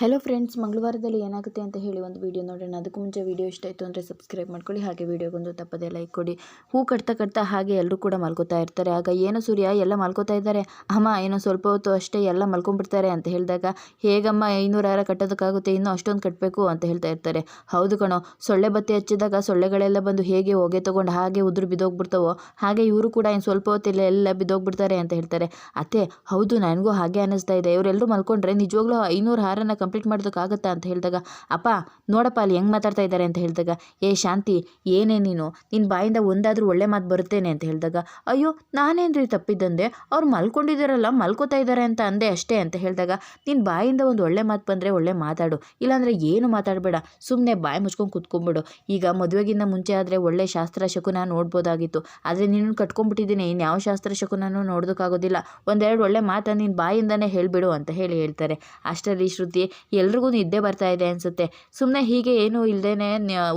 Hello friends ಮಂಗಳವಾರದಲ್ಲಿ ಏನಾಗುತ್ತೆ ಅಂತ ಹೇಳಿ ಒಂದು ವಿಡಿಯೋ ನೋಡೋಣ. ಅದಕ್ಕೂ ಮುಂಚೆ ವಿಡಿಯೋ ಇಷ್ಟ ಆಯಿತು ಅಂದರೆ ಸಬ್ಸ್ಕ್ರೈಬ್ ಮಾಡ್ಕೊಳ್ಳಿ. ಹಾಗೆ ವಿಡಿಯೋಗೊಂದು ತಪ್ಪದೇ ಲೈಕ್ ಕೊಡಿ. ಹೂ ಕಟ್ತಾ ಕಟ್ತಾ ಹಾಗೆ ಎಲ್ಲರೂ ಕೂಡ ಮಲ್ಕೋತಾ ಇರ್ತಾರೆ. ಆಗ ಏನು ಸೂರ್ಯ? ಎಲ್ಲ ಮಲ್ಕೋತಾ ಇದ್ದಾರೆ. ಅಮ್ಮ, ಏನೋ ಸ್ವಲ್ಪ ಹೊತ್ತು ಅಷ್ಟೇ ಎಲ್ಲ ಮಲ್ಕೊಂಡ್ಬಿಡ್ತಾರೆ ಅಂತ ಹೇಳಿದಾಗ, ಹೇಗಮ್ಮ ಐನೂರು ಆರ ಕಟ್ಟೋದಕ್ಕಾಗುತ್ತೆ? ಇನ್ನೂ ಅಷ್ಟೊಂದು ಕಟ್ಟಬೇಕು ಅಂತ ಹೇಳ್ತಾ ಇರ್ತಾರೆ. ಹೌದು ಕಣೋ, ಸೊಳ್ಳೆ ಬತ್ತಿ ಹಚ್ಚಿದಾಗ ಸೊಳ್ಳೆಗಳೆಲ್ಲ ಬಂದು ಹೇಗೆ ಹೊಗೆ ತೊಗೊಂಡು ಹಾಗೆ ಉದುರು ಬಿದ್ದೋಗ್ಬಿಡ್ತಾವೋ, ಹಾಗೆ ಇವರು ಕೂಡ ಇನ್ನು ಸ್ವಲ್ಪ ಹೊತ್ತಿಲ್ಲ ಎಲ್ಲ ಬಿದ್ದೋಗ್ಬಿಡ್ತಾರೆ ಅಂತ ಹೇಳ್ತಾರೆ. ಅತ್ತೆ, ಹೌದು, ನನಗೂ ಹಾಗೆ ಅನ್ನಿಸ್ತಾ ಇದೆ. ಇವರೆಲ್ಲರೂ ಮಲ್ಕೊಂಡ್ರೆ ನಿಜವಾಗ್ಲೂ ಐನೂರು ಹಾರನ ಕಂಪ್ಲೀಟ್ ಮಾಡೋದಕ್ಕಾಗತ್ತಾ ಅಂತ ಹೇಳಿದಾಗ, ಅಪ್ಪ, ನೋಡಪ್ಪ, ಅಲ್ಲಿ ಹೆಂಗೆ ಮಾತಾಡ್ತಾ ಇದ್ದಾರೆ ಅಂತ ಹೇಳಿದಾಗ, ಏ, ಶಾಂತಿ, ಏನೇ ನೀನು ನಿನ್ನ ಬಾಯಿಂದ ಒಂದಾದರೂ ಒಳ್ಳೆ ಮಾತು ಬರುತ್ತೇನೆ ಅಂತ ಹೇಳಿದಾಗ, ಅಯ್ಯೋ, ನಾನೇನ್ರಿ ತಪ್ಪಿದ್ದಂದೆ? ಅವ್ರು ಮಲ್ಕೊಂಡಿದ್ದಾರಲ್ಲ, ಮಲ್ಕೋತಾ ಇದ್ದಾರೆ ಅಂತ ಅಂದೆ ಅಷ್ಟೇ ಅಂತ ಹೇಳಿದಾಗ ನಿನ್ನ ಬಾಯಿಂದ ಒಂದು ಒಳ್ಳೆ ಮಾತು ಬಂದರೆ ಒಳ್ಳೆ ಮಾತಾಡು, ಇಲ್ಲಾಂದರೆ ಏನು ಮಾತಾಡಬೇಡ ಸುಮ್ಮನೆ ಬಾಯಿ ಮುಚ್ಕೊಂಡು ಕುತ್ಕೊಂಡ್ಬಿಡು. ಈಗ ಮದುವೆಗಿಂತ ಮುಂಚೆ ಆದರೆ ಒಳ್ಳೆ ಶಾಸ್ತ್ರ ಶಕುನ ನೋಡ್ಬೋದಾಗಿತ್ತು, ಆದರೆ ನೀನು ಕಟ್ಕೊಂಡ್ಬಿಟ್ಟಿದ್ದೀನಿ ಇನ್ಯಾವ ಶಾಸ್ತ್ರ ಶಕುನೂ ನೋಡೋದಕ್ಕಾಗೋದಿಲ್ಲ, ಒಂದೆರಡು ಒಳ್ಳೆ ಮಾತು ನಿನ್ನ ಬಾಯಿಂದನೇ ಹೇಳಿಬಿಡು ಅಂತ ಹೇಳಿ ಹೇಳ್ತಾರೆ. ಅಷ್ಟರಲ್ಲಿ ಶ್ರುತಿ ಎಲ್ರಿಗೂ ನಿದ್ದೆ ಬರ್ತಾ ಇದೆ ಅನಿಸುತ್ತೆ. ಸುಮ್ಮನೆ ಹೀಗೆ ಏನೂ ಇಲ್ಲದೇ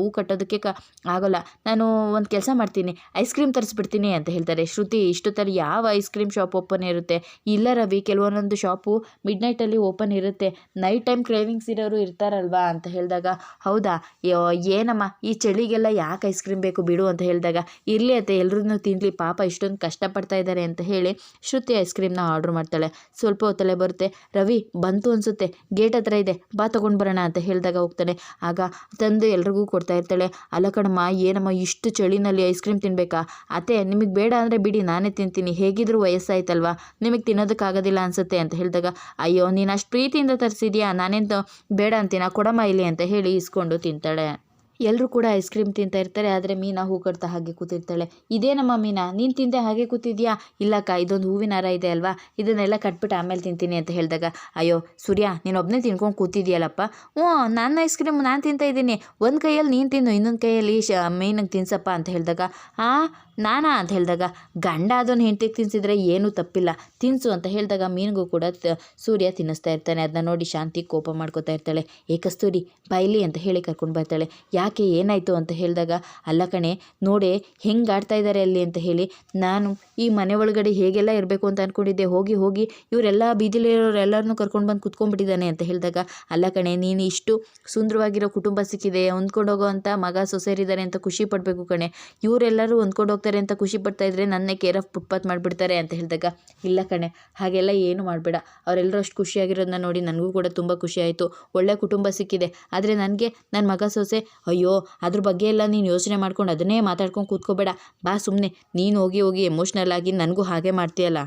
ಹೂ ಕಟ್ಟೋದಕ್ಕೆ ಕ, ಆಗೋಲ್ಲ. ನಾನು ಒಂದು ಕೆಲಸ ಮಾಡ್ತೀನಿ. ಐಸ್ ಕ್ರೀಮ್ ತರಿಸ್ಬಿಡ್ತೀನಿ ಅಂತ ಹೇಳ್ತಾರೆ. ಶ್ರುತಿ, ಇಷ್ಟೊತ್ತಲ್ಲಿ ಯಾವ ಐಸ್ ಕ್ರೀಮ್ ಶಾಪ್ ಓಪನ್ ಇರುತ್ತೆ? ಇಲ್ಲ ರವಿ, ಕೆಲವೊಂದೊಂದು ಶಾಪು ಮಿಡ್ ನೈಟಲ್ಲಿ ಓಪನ್ ಇರುತ್ತೆ. ನೈಟ್ ಟೈಮ್ ಕ್ರೇವಿಂಗ್ಸ್ ಇರೋರು ಇರ್ತಾರಲ್ವಾ ಅಂತ ಹೇಳಿದಾಗ, ಹೌದಾ? ಏನಮ್ಮ? ಈ ಚಳಿಗೆಲ್ಲ ಯಾಕೆ ಐಸ್ ಕ್ರೀಮ್ ಬೇಕು ಬಿಡು ಅಂತ ಹೇಳಿದಾಗ, ಇರಲಿ ಅಂತ ಎಲ್ರೂ ತಿನ್ನಲಿ ಪಾಪ ಇಷ್ಟೊಂದು ಕಷ್ಟಪಡ್ತಾ ಇದ್ದಾರೆ ಅಂತ ಹೇಳಿ ಶ್ರುತಿ ಐಸ್ ಕ್ರೀಮ್ನ ಆರ್ಡ್ರ್ ಮಾಡ್ತಾಳೆ. ಸ್ವಲ್ಪ ಹೊತ್ತಲ್ಲೇ ಬರುತ್ತೆ. ರವಿ, ಬಂತು ಅನಿಸುತ್ತೆ. ಗೇಟ್ ಹತ್ರ ಇದೆ, ಬಾ ತೊಗೊಂಡು ಬರೋಣ ಅಂತ ಹೇಳಿದಾಗ ಹೋಗ್ತಾನೆ. ಆಗ ತಂದು ಎಲ್ರಿಗೂ ಕೊಡ್ತಾ ಇರ್ತಾಳೆ, ಅಲ್ಲ ಕಣಮ್ಮ, ಏನಮ್ಮ ಇಷ್ಟು ಚಳಿನಲ್ಲಿ ಐಸ್ ಕ್ರೀಮ್ ತಿನ್ನಬೇಕಾ ಅತ್ತೆ, ನಿಮಗೆ ಬೇಡ ಅಂದರೆ ಬಿಡಿ, ನಾನೇ ತಿಂತೀನಿ. ಹೇಗಿದ್ರೂ ವಯಸ್ಸಾಯ್ತಲ್ವಾ? ನಿಮಗೆ ತಿನ್ನೋದಕ್ಕಾಗೋದಿಲ್ಲ ಅನಿಸುತ್ತೆ, ಅಂತ ಹೇಳಿದಾಗ, ಅಯ್ಯೋ, ನೀನು ಅಷ್ಟು ಪ್ರೀತಿಯಿಂದ ತರಿಸಿದ್ಯಾ? ನಾನೇನು ಬೇಡ ಅಂತೀನ? ಕೊಡಮ್ಮ ಇಲ್ಲಿ, ಅಂತ ಹೇಳಿ ಇಸ್ಕೊಂಡು ತಿಂತಾಳೆ. ಎಲ್ಲರೂ ಕೂಡ ಐಸ್ ಕ್ರೀಮ್ ತಿಂತಾ ಇರ್ತಾರೆ, ಆದರೆ ಮೀನಾ ಹೂ ಕಟ್ತಾ ಹಾಗೆ ಕೂತಿರ್ತಾಳೆ. ಇದೇನಮ್ಮ ಮೀನಾ, ನೀನು ತಿಂದೆ ಹಾಗೆ ಕೂತಿದ್ಯಾ? ಇಲ್ಲಕ್ಕ, ಇದೊಂದು ಹೂವಿನ ಹಾರ ಇದೆ ಅಲ್ವಾ? ಇದನ್ನೆಲ್ಲ ಕಟ್ಬಿಟ್ಟು ಆಮೇಲೆ ತಿಂತೀನಿ, ಅಂತ ಹೇಳಿದಾಗ, ಅಯ್ಯೋ, ಸೂರ್ಯ, ನೀನು ಒಬ್ಬನೇ ತಿನ್ಕೊಂಡು ಕೂತಿದ್ಯಲ್ಲಪ್ಪ? ಹ್ಞೂ, ನನ್ನ ಐಸ್ ಕ್ರೀಮ್ ನಾನು ತಿಂತಾ ಇದ್ದೀನಿ. ಒಂದು ಕೈಯಲ್ಲಿ ನೀನು ತಿನ್ನು, ಇನ್ನೊಂದು ಕೈಯಲ್ಲಿ ಶ ಮೀನಿಗೆ ತಿನ್ಸಪ್ಪ, ಅಂತ ಹೇಳಿದಾಗ, ಆ ನಾನಾ ಅಂತ ಹೇಳಿದಾಗ, ಗಂಡ ಅದನ್ನು ಹೆಂಡತಿಗೆ ತಿನ್ನಿಸಿದ್ರೆ ಏನೂ ತಪ್ಪಿಲ್ಲ. ತಿನ್ನಿಸು ಅಂತ ಹೇಳಿದಾಗ ಮೀನಿಗೂ ಕೂಡ ಸೂರ್ಯ ತಿನ್ನಿಸ್ತಾ ಇರ್ತಾನೆ. ಅದನ್ನ ನೋಡಿ ಶಾಂತಿ ಕೋಪ ಮಾಡ್ಕೋತಾ ಇರ್ತಾಳೆ. ಏಕಸ್ತೂರಿ ಕಸ್ತೂರಿ ಬೈಲಿ ಅಂತ ಹೇಳಿ ಕರ್ಕೊಂಡು ಬರ್ತಾಳೆ. ಯಾಕೆ ಏನಾಯಿತು ಅಂತ ಹೇಳಿದಾಗ, ಅಲ್ಲ ಕಣೆ, ನೋಡೆ, ಹೆಂಗೆ ಆಡ್ತಾ ಇದ್ದಾರೆ ಅಲ್ಲಿ ಅಂತ ಹೇಳಿ, ನಾನು ಈ ಮನೆ ಒಳಗಡೆ ಹೇಗೆಲ್ಲ ಇರಬೇಕು ಅಂತ ಅಂದ್ಕೊಂಡಿದ್ದೆ ಹೋಗಿ ಹೋಗಿ ಇವರೆಲ್ಲ ಬೀದಿಲಿರೋರು ಎಲ್ಲರನ್ನೂ ಕರ್ಕೊಂಡು ಬಂದು ಕುತ್ಕೊಂಡ್ಬಿಟ್ಟಿದ್ದಾನೆ ಅಂತ ಹೇಳಿದಾಗ, ಅಲ್ಲ ಕಣೆ, ನೀನು ಇಷ್ಟು ಸುಂದರವಾಗಿರೋ ಕುಟುಂಬ ಸಿಕ್ಕಿದೆ ಹೊಂದ್ಕೊಂಡೋಗೋ ಅಂತ ಮಗ ಸೊಸೆರಿದ್ದಾರೆ ಅಂತ ಖುಷಿ ಪಡಬೇಕು ಕಣೆ. ಇವರೆಲ್ಲರೂ ಹೊಂದ್ಕೊಂಡು ಹೋಗ್ತಾರೆ ಅಂತ ಖುಷಿ ಪಡ್ತಾ ಇದ್ರೆ ನನ್ನೇ ಕೇರ್ ಆಫ್ ಫುಟ್ಪಾತ್ ಮಾಡಿಬಿಡ್ತಾರೆ ಅಂತ ಹೇಳಿದಾಗ, ಇಲ್ಲ ಕಣೆ, ಹಾಗೆಲ್ಲ ಏನು ಮಾಡಬೇಡ. ಅವರೆಲ್ಲರೂ ಅಷ್ಟು ಖುಷಿಯಾಗಿರೋದನ್ನ ನೋಡಿ ನನಗೂ ಕೂಡ ತುಂಬ ಖುಷಿ ಆಯಿತು. ಒಳ್ಳೆ ಕುಟುಂಬ ಸಿಕ್ಕಿದೆ. ಆದರೆ ನನಗೆ ನನ್ನ ಮಗ ಸೊಸೆ, ಅಯ್ಯೋ, ಅದ್ರ ಬಗ್ಗೆ ಎಲ್ಲ ನೀನು ಯೋಚನೆ ಮಾಡ್ಕೊಂಡು ಅದನ್ನೇ ಮಾತಾಡ್ಕೊಂಡು ಕೂತ್ಕೋಬೇಡ. ಬಾ ಸುಮ್ಮನೆ ನೀನು ಹೋಗಿ ಹೋಗಿ ಎಮೋಷ್ನಲ್ ಆಗಿ ನನಗೂ ಹಾಗೆ ಮಾಡ್ತೀಯಲ್ಲ.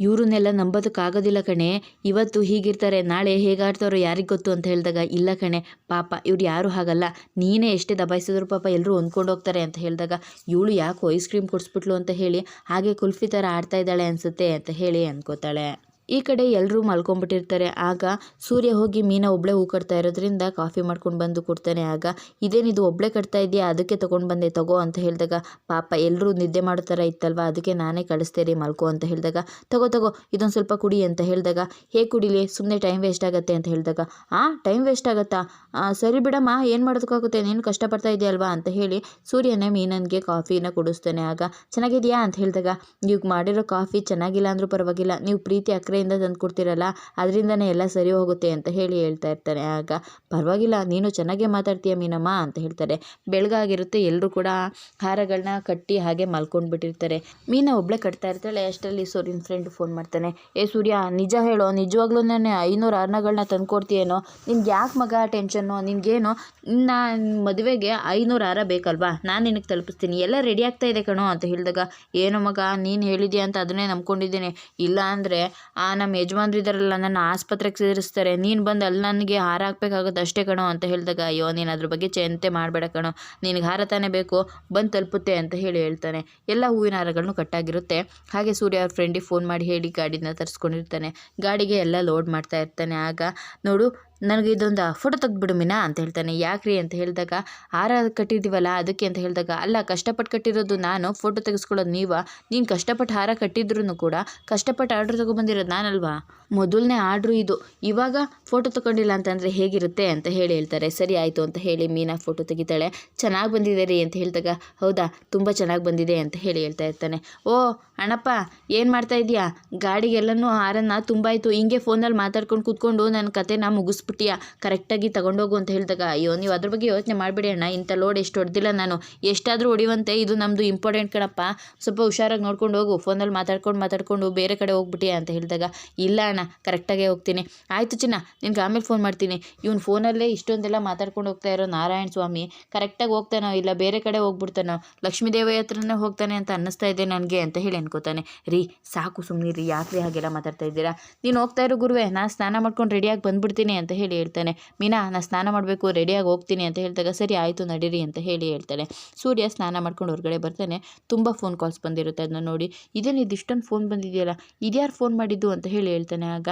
ಇವ್ರನ್ನೆಲ್ಲ ನಂಬೋದಕ್ಕಾಗೋದಿಲ್ಲ ಕಣೆ. ಇವತ್ತು ಹೀಗಿರ್ತಾರೆ, ನಾಳೆ ಹೇಗಾಡ್ತಾರೋ ಯಾರಿಗೆ ಗೊತ್ತು ಅಂತ ಹೇಳಿದಾಗ, ಇಲ್ಲ ಕಣೆ, ಪಾಪ ಇವ್ರು ಯಾರು ಹಾಗಲ್ಲ. ನೀನೇ ಎಷ್ಟೇ ದಬಾಯಿಸಿದ್ರು ಪಾಪ ಎಲ್ಲರೂ ಹೊಂದ್ಕೊಂಡು ಹೋಗ್ತಾರೆ ಅಂತ ಹೇಳಿದಾಗ, ಇವಳು ಯಾಕೋ ಐಸ್ ಕ್ರೀಮ್ ಕೊಡಿಸ್ಬಿಟ್ಲು ಅಂತ ಹೇಳಿ, ಹಾಗೆ ಕುಲ್ಫಿ ಥರ ಆಡ್ತಾ ಇದ್ದಾಳೆ ಅನಿಸುತ್ತೆ ಅಂತ ಹೇಳಿ ಅನ್ಕೋತಾಳೆ ಈ ಕಡೆ ಎಲ್ಲರೂ ಮಲ್ಕೊಂಡ್ಬಿಟ್ಟಿರ್ತಾರೆ ಆಗ ಸೂರ್ಯ ಹೋಗಿ ಮೀನ ಒಬ್ಬಳೆ ಹೂ ಕಟ್ತಾ ಇರೋದ್ರಿಂದ ಕಾಫಿ ಮಾಡ್ಕೊಂಡು ಬಂದು ಕೊಡ್ತಾನೆ. ಆಗ ಇದೇನಿದು ಒಬ್ಳೆ ಕಟ್ತಾ ಇದೆಯಾ? ಅದಕ್ಕೆ ತೊಗೊಂಡು ಬಂದೆ, ತಗೋ ಅಂತ ಹೇಳಿದಾಗ, ಪಾಪ ಎಲ್ಲರೂ ನಿದ್ದೆ ಮಾಡೋ ಥರ ಇತ್ತಲ್ವ? ಅದಕ್ಕೆ ನಾನೇ ಕಳಿಸ್ತೇನೆ ಮಲ್ಕೋ ಅಂತ ಹೇಳಿದಾಗ, ತಗೋ ತಗೋ, ಇದೊಂದು ಸ್ವಲ್ಪ ಕುಡಿ ಅಂತ ಹೇಳಿದಾಗ ಹೇಗೆ ಕುಡಿಲಿ ಸುಮ್ಮನೆ ಟೈಮ್ ವೇಸ್ಟ್ ಆಗುತ್ತೆ ಅಂತ ಹೇಳಿದಾಗ, ಆ, ಟೈಮ್ ವೇಸ್ಟ್ ಆಗುತ್ತಾ? ಸರಿ ಬಿಡಮ್ಮ, ಏನು ಮಾಡೋದಕ್ಕಾಗುತ್ತೆ? ನೀನು ಕಷ್ಟಪಡ್ತಾ ಇದೆಯಲ್ವಾ ಅಂತ ಹೇಳಿ ಸೂರ್ಯನೇ ಮೀನನ್ಗೆ ಕಾಫಿನ ಕುಡಿಸ್ತಾನೆ. ಆಗ, ಚೆನ್ನಾಗಿದೆಯಾ? ಅಂತ ಹೇಳಿದಾಗ, ನೀವು ಮಾಡಿರೋ ಕಾಫಿ ಚೆನ್ನಾಗಿಲ್ಲ ಅಂದರೂ ಪರವಾಗಿಲ್ಲ. ನೀವು ಪ್ರೀತಿ ಅಕ್ರೆಯಿಂದ ತಂದು ಕೊಡ್ತೀರಲ್ಲ, ಅದರಿಂದನೇ ಎಲ್ಲ ಸರಿ ಹೋಗುತ್ತೆ ಅಂತ ಹೇಳಿ ಹೇಳ್ತಾ ಇರ್ತಾರೆ ಆಗ, ಪರವಾಗಿಲ್ಲ, ನೀನು ಚೆನ್ನಾಗೇ ಮಾತಾಡ್ತೀಯ ಮೀನಮ್ಮ? ಅಂತ ಹೇಳ್ತಾರೆ. ಬೆಳಗಾಗಿರುತ್ತೆ ಎಲ್ಲರೂ ಕೂಡ ಹಾರಗಳನ್ನ ಕಟ್ಟಿ ಹಾಗೆ ಮಲ್ಕೊಂಡು ಬಿಟ್ಟಿರ್ತಾರೆ ಮೀನ ಒಬ್ಳೆ ಕಟ್ತಾ ಇರ್ತಾಳೆ, ಅಷ್ಟರಲ್ಲಿ ಸೂರ್ಯನ ಫ್ರೆಂಡ್ ಫೋನ್ ಮಾಡ್ತಾನೆ. ಏ ಸೂರ್ಯ, ನಿಜ ಹೇಳೋ ನಿಜವಾಗ್ಲೂ ಐನೂರು ಆರ್ನಗಳನ್ನ ತಂದ್ಕೊಡ್ತೀಯೇನೋ ನಿನ್ಗೆ ಯಾಕೆ ಮಗ ಟೆನ್ಷನ್ನು ನಿನ್ಗೇನು? ನಾನು ಮದುವೆಗೆ ಐನೂರು ಹಾರ ಬೇಕಲ್ವಾ? ನಾನು ನಿನಗೆ ತಲುಪಿಸ್ತೀನಿ. ಎಲ್ಲ ರೆಡಿ ಆಗ್ತಾ ಇದೆ ಕಣೋ, ಅಂತ ಹೇಳಿದಾಗ, ಏನು ಮಗ, ನೀನು ಹೇಳಿದ್ಯಾ ಅಂತ ಅದನ್ನೇ ನಂಬ್ಕೊಂಡಿದ್ದೀನಿ. ಇಲ್ಲ ಅಂದರೆ ನಮ್ಮ ಯಜಮಾನ್ರು ಇದ್ದಾರಲ್ಲ ನನ್ನ ಆಸ್ಪತ್ರೆಗೆ ಸೇರಿಸ್ತಾರೆ. ನೀನು ಬಂದು ಅಲ್ಲಿ ನನಗೆ ಹಾರ ಹಾಕ್ಬೇಕಾಗುತ್ತೆ ಅಷ್ಟೇ ಕಣೋ ಅಂತ ಹೇಳಿದಾಗ, ಅಯ್ಯೋ, ನೀನು ಅದ್ರ ಬಗ್ಗೆ ಚಿಂತೆ ಮಾಡಬೇಡ ಕಣೋ. ನಿನಗೆ ಹಾರ ತಾನೇ ಬೇಕು, ಬಂದು ತಲುಪುತ್ತೆ ಅಂತ ಹೇಳಿ ಹೇಳ್ತಾನೆ. ಎಲ್ಲ ಹೂವಿನ ಹಾರಗಳನ್ನು ಕಟ್ಟಾಗಿರುತ್ತೆ. ಹಾಗೆ ಸೂರ್ಯ ಅವ್ರ ಫ್ರೆಂಡಿಗೆ ಫೋನ್ ಮಾಡಿ ಹೇಳಿ ಗಾಡಿನ ತರಿಸ್ಕೊಂಡಿರ್ತಾನೆ. ಗಾಡಿಗೆ ಎಲ್ಲ ಲೋಡ್ ಮಾಡ್ತಾ ಇರ್ತಾನೆ. ಆಗ ನೋಡು ನನಗೆ ಇದೊಂದು ಫೋಟೋ ತೆಗ್ದುಬಿಡು ಮೀನಾ ಅಂತ ಹೇಳ್ತಾನೆ. ಯಾಕ್ರಿ ಅಂತ ಹೇಳಿದಾಗ, ಹಾರ ಕಟ್ಟಿದ್ದೀವಲ್ಲ, ಅದಕ್ಕೆ ಅಂತ ಹೇಳಿದಾಗ, ಅಲ್ಲ, ಕಷ್ಟಪಟ್ಟು ಕಟ್ಟಿರೋದು ನಾನು, ಫೋಟೋ ತೆಗೆಸ್ಕೊಳ್ಳೋದು ನೀವಾ. ನೀನು ಕಷ್ಟಪಟ್ಟು ಹಾರ ಕಟ್ಟಿದ್ರು ಕೂಡ, ಕಷ್ಟಪಟ್ಟು ಆರ್ಡ್ರ್ ತೊಗೊಬಂದಿರೋದು ನಾನಲ್ವಾ? ಮೊದಲನೇ ಆರ್ಡ್ರು ಇದು. ಇವಾಗ ಫೋಟೋ ತೊಗೊಂಡಿಲ್ಲ ಅಂತಂದರೆ ಹೇಗಿರುತ್ತೆ ಅಂತ ಹೇಳಿ ಹೇಳ್ತಾರೆ. ಸರಿ, ಆಯಿತು ಅಂತ ಹೇಳಿ ಮೀನಾ ಫೋಟೋ ತೆಗಿತಾಳೆ. ಚೆನ್ನಾಗಿ ಬಂದಿದೆ ರೀ ಅಂತ ಹೇಳಿದಾಗ, ಹೌದಾ, ತುಂಬ ಚೆನ್ನಾಗಿ ಬಂದಿದೆ ಅಂತ ಹೇಳಿ ಹೇಳ್ತಾ ಇರ್ತಾನೆ. ಓ, ಅಣ್ಣಪ್ಪ, ಏನು ಮಾಡ್ತಾ ಇದೆಯಾ? ಗಾಡಿಗೆಲ್ಲನೂ ಹಾರನ್ನ ತುಂಬಾಯಿತು. ಹಿಂಗೆ ಫೋನಲ್ಲಿ ಮಾತಾಡ್ಕೊಂಡು ಕೂತ್ಕೊಂಡು ನನ್ನ ಕತೆನ ಮುಗಿಸ್ ಮುಗಿಸ್ಬಿಟ್ಟಿಯಾ ಕರೆಕ್ಟಾಗಿ ತಗೊಂಡೋಗು ಅಂತ ಹೇಳಿದಾಗ, ಅಯ್ಯೋ, ನೀವು ಅದ್ರ ಬಗ್ಗೆ ಯೋಚನೆ ಮಾಡಬೇಡಿ ಅಣ್ಣ, ಇಂಥ ಲೋಡ್ ಎಷ್ಟು ಹೊಡೆದಿಲ್ಲ ನಾನು. ಎಷ್ಟಾದರೂ ಹೊಡಿವಂತೆ ಇದು ನಮ್ಮದು ಇಂಪಾರ್ಟೆಂಟ್ ಕಣಪ್ಪ. ಸ್ವಲ್ಪ ಹುಷಾರಾಗಿ ನೋಡ್ಕೊಂಡು ಹೋಗು ಫೋನಲ್ಲಿ ಮಾತಾಡ್ಕೊಂಡು ಮಾತಾಡ್ಕೊಂಡು ಬೇರೆ ಕಡೆ ಹೋಗ್ಬಿಟ್ಟಿಯಾ? ಅಂತ ಹೇಳಿದಾಗ, ಇಲ್ಲ ಅಣ್ಣ, ಕರೆಕ್ಟಾಗೇ ಹೋಗ್ತೀನಿ. ಆಯಿತು ಚಿನ್ನ, ನಿನ್ಗೆ ಆಮೇಲೆ ಫೋನ್ ಮಾಡ್ತೀನಿ. ಇವ್ನು ಫೋನಲ್ಲೇ ಇಷ್ಟೊಂದೆಲ್ಲ ಮಾತಾಡ್ಕೊಂಡು ಹೋಗ್ತಾ ಇರೋ ನಾರಾಯಣ ಸ್ವಾಮಿ, ಕರೆಕ್ಟಾಗಿ ಹೋಗ್ತಾನೋ ಇಲ್ಲ ಬೇರೆ ಕಡೆ ಹೋಗ್ಬಿಡ್ತಾನೋ? ಲಕ್ಷ್ಮೀದೇವಿ ಹತ್ರನೇ ಹೋಗ್ತಾನೆ ಅಂತ ಅನ್ನಿಸ್ತಾ ಇದೆ ನನಗೆ ಅಂತ ಹೇಳಿ ಅನ್ಕೋತಾನೆ. ರೀ, ಸಾಕು ಸುಮ್ಮನೆ ರೀ ಯಾಕೆ ಹಾಗೆಲ್ಲ ಮಾತಾಡ್ತಾ ಇದ್ದೀರಾ? ನೀನು ಹೋಗ್ತಾ ಇರೋ ಗುರುವೆ ನಾನು ಸ್ನಾನ ಮಾಡ್ಕೊಂಡು ರೆಡಿಯಾಗಿ ಬಂದ್ಬಿಡ್ತೀನಿ ಅಂತ ಹೇಳಿ ಹೇಳ್ತಾನೆ. ಮೀನಾ ನಾನು ಸ್ನಾನ ಮಾಡಬೇಕು, ರೆಡಿಯಾಗಿ ಹೋಗ್ತೀನಿ ಅಂತ ಹೇಳಿದಾಗ ಸರಿ ಆಯಿತು ನಡೀರಿ ಅಂತ ಹೇಳಿ ಹೇಳ್ತಾನೆ. ಸೂರ್ಯ ಸ್ನಾನ ಮಾಡ್ಕೊಂಡು ಹೊರಗಡೆ ಬರ್ತಾನೆ. ತುಂಬ ಫೋನ್ ಕಾಲ್ಸ್ ಬಂದಿರುತ್ತೆ ಅದನ್ನ ನೋಡಿ. ಇದೇನು ಇದು ಇಷ್ಟೊಂದು ಫೋನ್ ಬಂದಿದೆಯಲ್ಲ ಇದ್ಯಾರು ಫೋನ್ ಮಾಡಿದ್ದು ಅಂತ ಹೇಳಿ ಹೇಳ್ತಾನೆ ಆಗ.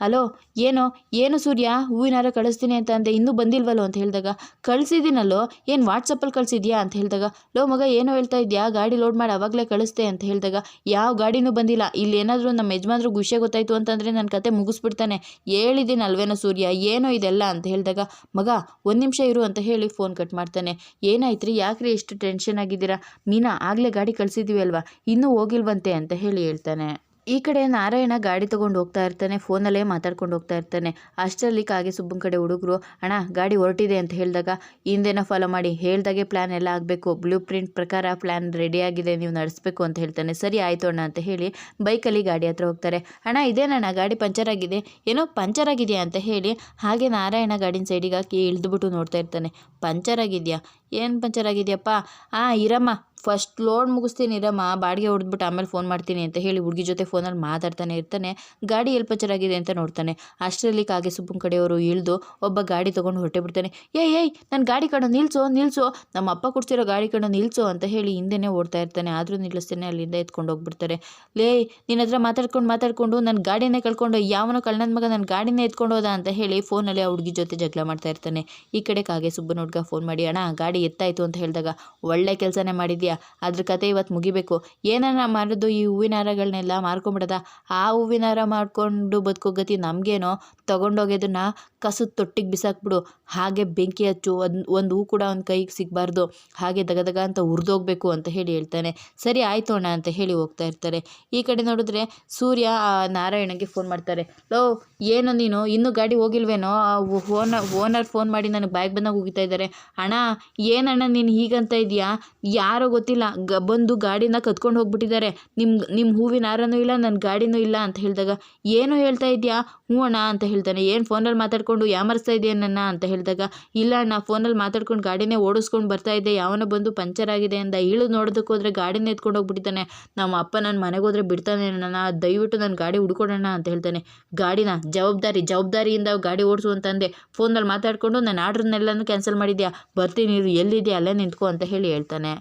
ಹಲೋ, ಏನೋ? ಏನು ಸೂರ್ಯ? ಹೂವಿನಾರ ಕಳಿಸ್ತೀನಿ ಅಂತ ಅಂದೆ. ಇನ್ನೂ ಬಂದಿಲ್ವಲ್ಲೋ? ಅಂತ ಹೇಳಿದಾಗ, ಕಳಿಸಿದ್ದೀನಲ್ಲೋ? ಏನು ವಾಟ್ಸಪ್ಪಲ್ಲಿ ಕಳಿಸಿದ್ಯಾ? ಅಂತ ಹೇಳಿದಾಗ, ಲೋ ಮಗ, ಏನೋ ಹೇಳ್ತಾ ಇದೆಯಾ? ಗಾಡಿ ಲೋಡ್ ಮಾಡಿ, ಅವಾಗಲೇ ಕಳಿಸ್ತೆ ಅಂತ ಹೇಳಿದಾಗ, ಯಾವ ಗಾಡಿನೂ ಬಂದಿಲ್ಲ. ಇಲ್ಲಿ ಏನಾದರೂ ನಮ್ಮ ಯಜಮಾನರು ವಿಷಯ ಗೊತ್ತಾಯಿತು ಅಂತಂದರೆ ನನ್ನ ಕತೆ ಮುಗಿಸ್ಬಿಡ್ತಾನೆ. ಹೇಳಿದ್ದೀನಿ ಅಲ್ವೇನೋ ಏನೋ ಇದೆಲ್ಲ ಅಂತ ಹೇಳಿದಾಗ, ಮಗ, ಒಂದು ನಿಮಿಷ ಇರು ಅಂತ ಹೇಳಿ ಫೋನ್ ಕಟ್ ಮಾಡ್ತಾನೆ. ಏನಾಯ್ತು ರೀ ಯಾಕ್ರಿ ಎಷ್ಟು ಟೆನ್ಷನ್ ಆಗಿದ್ದೀರಾ? ಮೀನಾ ಆಗಲೇ ಗಾಡಿ ಕಳಿಸಿದ್ದೀವಿ ಅಲ್ವಾ? ಇನ್ನೂ ಹೋಗಿಲ್ವಂತೆ ಅಂತ ಹೇಳಿ ಹೇಳ್ತಾನೆ. ಈ ಕಡೆ ನಾರಾಯಣ ಗಾಡಿ ತಗೊಂಡು ಹೋಗ್ತಾ ಇರ್ತಾನೆ, ಫೋನಲ್ಲೇ ಮಾತಾಡ್ಕೊಂಡು ಹೋಗ್ತಾ ಇರ್ತಾನೆ. ಅಷ್ಟರಲ್ಲಿ ಕಾಗೆ ಸುಬ್ಬನ ಕಡೆ ಹುಡುಗರು, ಅಣ್ಣ, ಗಾಡಿ ಹೊರಟಿದೆ ಅಂತ ಹೇಳಿದಾಗ ಹಿಂದೆನ ಫಾಲೋ ಮಾಡಿ ಹೇಳ್ದಾಗೆ ಪ್ಲ್ಯಾನ್ ಎಲ್ಲ ಆಗಬೇಕು. ಬ್ಲೂ ಪ್ರಿಂಟ್ ಪ್ರಕಾರ ಪ್ಲ್ಯಾನ್ ರೆಡಿಯಾಗಿದೆ ನೀವು ನಡೆಸಬೇಕು ಅಂತ ಹೇಳ್ತಾನೆ. ಸರಿ, ಆಯಿತು ಅಣ್ಣ ಅಂತ ಹೇಳಿ ಬೈಕಲ್ಲಿ ಗಾಡಿ ಹತ್ರ ಹೋಗ್ತಾರೆ. ಅಣ್ಣ, ಇದೇನಣ್ಣ, ಗಾಡಿ ಪಂಚರ್ ಆಗಿದೆ? ಏನೋ ಪಂಚರ್ ಆಗಿದೆಯಾ? ಅಂತ ಹೇಳಿ ಹಾಗೆ ನಾರಾಯಣ ಗಾಡಿನ ಸೈಡಿಗೆ ಹಾಕಿ ಇಳಿದುಬಿಟ್ಟು ನೋಡ್ತಾ ಇರ್ತಾನೆ. ಪಂಚರ್ ಆಗಿದೆಯಾ? ಏನು ಪಂಚರ್ ಆಗಿದೆಯಪ್ಪ? ಆ, ಇರಮ್ಮ ಫಸ್ಟ್ ಲೋಡ್ ಮುಗಿಸ್ತೀನಿ, ಇರಮ್ಮ. ಬಾಡಿಗೆ ಹೊಡೆದ್ಬಿಟ್ಟು ಆಮೇಲೆ ಫೋನ್ ಮಾಡ್ತೀನಿ ಅಂತ ಹೇಳಿ ಹುಡುಗಿ ಜೊತೆ ಫೋನಲ್ಲಿ ಮಾತಾಡ್ತಾನೆ ಇರ್ತಾನೆ. ಗಾಡಿ ಎಲ್ಲಿ ಪಂಚರ್ ಆಗಿದೆ ಅಂತ ನೋಡ್ತಾನೆ. ಅಷ್ಟರಲ್ಲಿ ಕಾಗೆ ಸುಬ್ಬನ ಕಡೆಯವರು ಇಳಿದು ಒಬ್ಬ ಗಾಡಿ ತೊಗೊಂಡು ಹೊರಟೆ ಬಿಡ್ತಾನೆ. ಏಯ್ ಏಯ್ ನನ್ನ ಗಾಡಿ ಕಡೆ ನಿಲ್ಸೋ, ನಿಲ್ಸು. ನಮ್ಮ ಅಪ್ಪ ಕೊಡ್ಸಿರೋ ಗಾಡಿ ಕಡೆ ನಿಲ್ಸು ಅಂತ ಹೇಳಿ ಹಿಂದೆನೇ ಓಡ್ತಾ ಇರ್ತಾನೆ. ಆದರೂ ನಿಲ್ಲಿಸ್ತಾನೆ, ಅಲ್ಲಿಂದ ಎತ್ಕೊಂಡು ಹೋಗ್ಬಿಡ್ತಾರೆ. ಲೇ, ನಿನ್ನ ಹತ್ರ ಮಾತಾಡ್ಕೊಂಡು ಮಾತಾಡ್ಕೊಂಡು ನನ್ನ ಗಾಡಿನೇ ಕಳ್ಕೊಂಡು, ಯಾವನೋ ಕಳ್ಳನ ಮಗ ನನ್ನ ಗಾಡಿನೇ ಎತ್ಕೊಂಡು ಹೋದ ಅಂತ ಹೇಳಿ ಫೋನಲ್ಲಿ ಆ ಹುಡುಗಿ ಜೊತೆ ಜಗಳ ಮಾಡ್ತಾ ಇರ್ತಾನೆ. ಈ ಕಡೆ ಕಾಗೆ ಸುಬ್ಬನ ಹುಡುಗ ಫೋನ್ ಮಾಡಿ, ಅಣ್ಣ, ಗಾಡಿ ಎತ್ತಾಯಿತು ಅಂತ ಹೇಳಿದಾಗ, ಒಳ್ಳೆ ಕೆಲಸನೇ ಮಾಡಿದ್ಯಾ? ಅದ್ರ ಕತೆ ಇವತ್ತು ಮುಗಿಬೇಕು. ಏನಾರ ಮಾಡೋದು ಈ ಹೂವಿನ ಹಾರಗಳನ್ನೆಲ್ಲ ಮಾರ್ಕೊಂಬಿಡೋದ? ಆ ಹೂವಿನ ಹಾರ ಮಾಡಿಕೊಂಡು ಬದುಕೋ ಗತಿ ನಮಗೇನೋ? ತೊಗೊಂಡೋಗೋದನ್ನ ಕಸದ ತೊಟ್ಟಿಗೆ ಬಿಸಾಕ್ಬಿಡು. ಹಾಗೆ ಬೆಂಕಿ ಹಚ್ಚು. ಒಂದು ಒಂದು ಹೂ ಕೂಡ ಒಂದು ಕೈಗೆ ಸಿಗಬಾರ್ದು. ಹಾಗೆ ದಗದಗ ಅಂತ ಹುರಿದೋಗ್ಬೇಕು ಅಂತ ಹೇಳಿ ಹೇಳ್ತಾನೆ. ಸರಿ, ಆಯಿತು ಅಣ್ಣ ಅಂತ ಹೇಳಿ ಹೋಗ್ತಾ ಇರ್ತಾರೆ. ಈ ಕಡೆ ನೋಡಿದ್ರೆ ಸೂರ್ಯ, ಆ, ನಾರಾಯಣಗೆ ಫೋನ್ ಮಾಡ್ತಾರೆ. ಲೋ, ಏನು ನೀನು? ಇನ್ನೂ ಗಾಡಿ ಹೋಗಿಲ್ವೇನೋ? ಓನರ್ ಓನರ್ ಫೋನ್ ಮಾಡಿ ನನಗೆ ಬ್ಯಾಗ್ ಬಂದಾಗ ಹೋಗಿತಾ ಇದ್ದಾರೆ ಅಣ್ಣ, ಏನಣ್ಣ ನೀನು ಹೀಗಂತ ಇದೆಯಾ? ಯಾರೋ ಗೊತ್ತಿಲ್ಲ. ಗ, ಬಂದು ಗಾಡಿನ ಕದ್ಕೊಂಡು ಹೋಗ್ಬಿಟ್ಟಿದ್ದಾರೆ. ನಿಮ್ಮ ನಿಮ್ಮ ಹೂವಿನ ಹಾರನೂ ಇಲ್ಲ ನನ್ನ ಗಾಡಿನೂ ಇಲ್ಲ ಅಂತ ಹೇಳಿದಾಗ, ಏನು ಹೇಳ್ತಾ ಇದೆಯಾ? ಹ್ಞೂ ಅಣ್ಣ, ಅಂತ ಹೇಳ್ತಾನೆ. ಏನು ಫೋನಲ್ಲಿ ಮಾತಾಡ್ಕೊಂಡು ಯಾಮರಿಸ್ತಾ ಇದೆಯಾ ನನ್ನ ಅಂತ ಹೇಳಿದಾಗ, ಇಲ್ಲ ಅಣ್ಣ, ಫೋನಲ್ಲಿ ಮಾತಾಡ್ಕೊಂಡು ಗಾಡಿನೇ ಓಡಿಸ್ಕೊಂಡು ಬರ್ತಾ ಇದ್ದೆ. ಯಾವನೋ ಬಂದು ಪಂಚರ್ ಆಗಿದೆ ಅಂತ ಇಳಿದು ನೋಡೋದಕ್ಕೆ ಹೋದ್ರೆ ಗಾಡಿನ ಎತ್ಕೊಂಡು ಹೋಗ್ಬಿಟ್ಟಿದ್ದಾನೆ. ನಮ್ಮ ಅಪ್ಪ ನನ್ನ ಮನೆಗೆ ಹೋದ್ರೆ ಬಿಡ್ತಾನೆ ನನ್ನ ದಯವಿಟ್ಟು ನನ್ನ ಗಾಡಿ ಹುಡ್ಕೊಡೋಣ ಅಂತ ಹೇಳ್ತಾನೆ. ಗಾಡಿನ ಜವಾಬ್ದಾರಿ, ಜವಾಬ್ದಾರಿಯಿಂದ ಗಾಡಿ ಓಡಿಸು ಅಂತಂದೆ ಫೋನಲ್ಲಿ ಮಾತಾಡಿಕೊಂಡು, ನನ್ನ ಆರ್ಡ್ರನ್ನೆಲ್ಲನೂ ಕ್ಯಾನ್ಸಲ್ ಮಾಡಿದ್ಯಾ? ಬರ್ತೀನಿ ನೀರು ಎಲ್ಲಿದೆಯಾ? ಅಲ್ಲೇ ನಿಂತ್ಕೊ ಅಂತ ಹೇಳಿ ಹೇಳ್ತಾನೆ.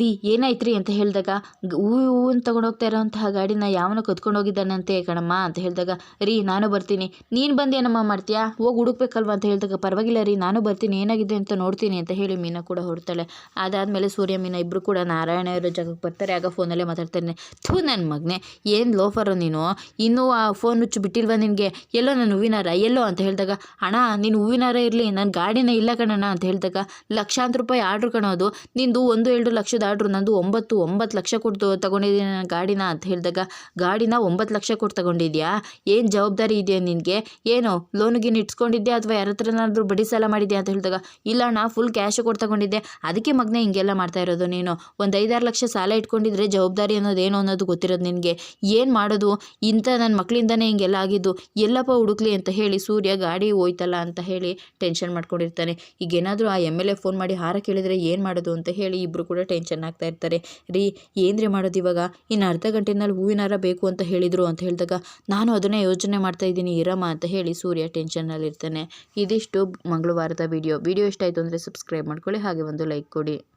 ರೀ ಏನಾಯ್ತು ರೀ ಅಂತ ಹೇಳಿದಾಗ ಹೂವು ಹೂವನ್ನು ತೊಗೊಂಡೋಗ್ತಾ ಇರೋಂತಹ ಗಾಡಿನ ಯಾವನೋ ಕತ್ಕೊಂಡು ಹೋಗಿದ್ದಾನಂತೆ ಕಣಮ್ಮ, ಅಂತ ಹೇಳಿದಾಗ, ರೀ, ನಾನು ಬರ್ತೀನಿ. ನೀನು ಬಂದು ಏನಮ್ಮ ಮಾಡ್ತೀಯಾ? ಹೋಗಿ ಹುಡುಕ್ಬೇಕಲ್ವ? ಅಂತ ಹೇಳಿದಾಗ, ಪರವಾಗಿಲ್ಲ ರೀ, ನಾನು ಬರ್ತೀನಿ, ಏನಾಗಿದೆ ಅಂತ ನೋಡ್ತೀನಿ, ಅಂತ ಹೇಳಿ ಮೀನಾ ಕೂಡ ಹೊರಡ್ತಾಳೆ. ಅದಾದಮೇಲೆ ಸೂರ್ಯ, ಮೀನಾ ಇಬ್ಬರು ಕೂಡ ನಾರಾಯಣ ಇರೋ ಜಾಗಕ್ಕೆ ಬರ್ತಾರೆ. ಆಗ ಫೋನಲ್ಲೇ ಮಾತಾಡ್ತಾನೆ, ಥೂ ನನ್ನ ಮಗನೇ, ಏನು ಲೋಫರು ನೀನು? ಇನ್ನೂ ಆ ಫೋನ್ ಹುಚ್ಚು ಬಿಟ್ಟಿಲ್ವ ನಿನಗೆ? ಎಲ್ಲೋ ನನ್ನ ಹೂವಿನಾರ ಎಲ್ಲೋ? ಅಂತ ಹೇಳಿದಾಗ, ಅಣ್ಣ, ನೀನು ಹೂವಿನಾರ ಇರಲಿ ನನ್ನ ಗಾಡಿನ ಇಲ್ಲ ಕಣಣ್ಣ, ಅಂತ ಹೇಳಿದಾಗ ಲಕ್ಷಾಂತರ ರೂಪಾಯಿ ಆರ್ಡ್ರ್ ಕಣೋದು ನಿಂದು ಒಂದು, ಎರಡು ಲಕ್ಷದ ಆರ್ಡ್ರು ನಂದು ಒಂಬತ್ತು ಒಂಬತ್ತು ಲಕ್ಷ ಕೊಟ್ಟು ತಗೊಂಡಿದ್ದೀನಿ ನನ್ನ ಗಾಡಿನ ಅಂತ ಹೇಳಿದಾಗ, ಗಾಡಿನ ಒಂಬತ್ತು ಲಕ್ಷ ಕೊಟ್ಟು ತಗೊಂಡಿದ್ಯಾ? ಏನು ಜವಾಬ್ದಾರಿ ಇದೆಯಾ ನಿನಗೆ? ಏನು ಲೋನಿಗೆ ಇಟ್ಸ್ಕೊಂಡಿದ್ದೆ ಅಥವಾ ಯಾರ ಹತ್ರನಾದರೂ ಬಡ್ಡಿ ಸಾಲ ಮಾಡಿದ್ಯಾ ಅಂತ ಹೇಳಿದಾಗ, ಇಲ್ಲ ನಾ ಫುಲ್ ಕ್ಯಾಶ್ ಕೊಟ್ಟು ತಗೊಂಡಿದ್ದೆ. ಅದಕ್ಕೆ ಮಗನೇ ಹಿಂಗೆಲ್ಲ ಮಾಡ್ತಾ ಇರೋದು ನೀನು. ಒಂದು ಐದಾರು ಲಕ್ಷ ಸಾಲ ಇಟ್ಕೊಂಡಿದ್ರೆ ಜವಾಬ್ದಾರಿ ಅನ್ನೋದು ಏನು ಅನ್ನೋದು ಗೊತ್ತಿರೋದು ನಿನಗೆ. ಏನು ಮಾಡೋದು? ಇಂಥ ನನ್ನ ಮಕ್ಕಳಿಂದನೇ ಹಿಂಗೆಲ್ಲ ಆಗಿದ್ದು. ಎಲ್ಲಪ್ಪ ಹುಡುಕ್ಲಿ ಅಂತ ಹೇಳಿ ಸೂರ್ಯ ಗಾಡಿ ಹೋಯ್ತಲ್ಲ ಅಂತ ಹೇಳಿ ಟೆನ್ಷನ್ ಮಾಡ್ಕೊಂಡಿರ್ತಾನೆ. ಈಗ ಏನಾದರೂ ಆ ಎಂ ಎಲ್ ಎ ಫೋನ್ ಮಾಡಿ ಹಾರ ಕೇಳಿದರೆ ಏನು ಮಾಡೋದು ಅಂತ ಹೇಳಿ ಇಬ್ಬರು ಕೂಡ ಟೆನ್ಷನ್ ಆಗ್ತಾ ಇರ್ತಾರೆ. ರೀ, ಏನ್ರಿ ಮಾಡೋದು ಇವಾಗ? ಇನ್ನು ಅರ್ಧ ಗಂಟೆನಲ್ಲಿ ಹೂವಿನಾರ ಬೇಕು ಅಂತ ಹೇಳಿದರು ಅಂತ ಹೇಳಿದಾಗ ನಾನು ಅದನ್ನೇ ಯೋಚನೆ ಮಾಡ್ತಾ ಇದ್ದೀನಿ. ಇರಮ್ಮ ಅಂತ ಹೇಳಿ ಸೂರ್ಯ ಟೆನ್ಷನ್ನಲ್ಲಿರ್ತಾನೆ ಇದಿಷ್ಟು ಮಂಗಳವಾರದ ವಿಡಿಯೋ ವಿಡಿಯೋ ಇಷ್ಟ ಆಯಿತು ಅಂದರೆ ಸಬ್ಸ್ಕ್ರೈಬ್ ಮಾಡ್ಕೊಳ್ಳಿ. ಹಾಗೆ ಒಂದು ಲೈಕ್ ಕೊಡಿ.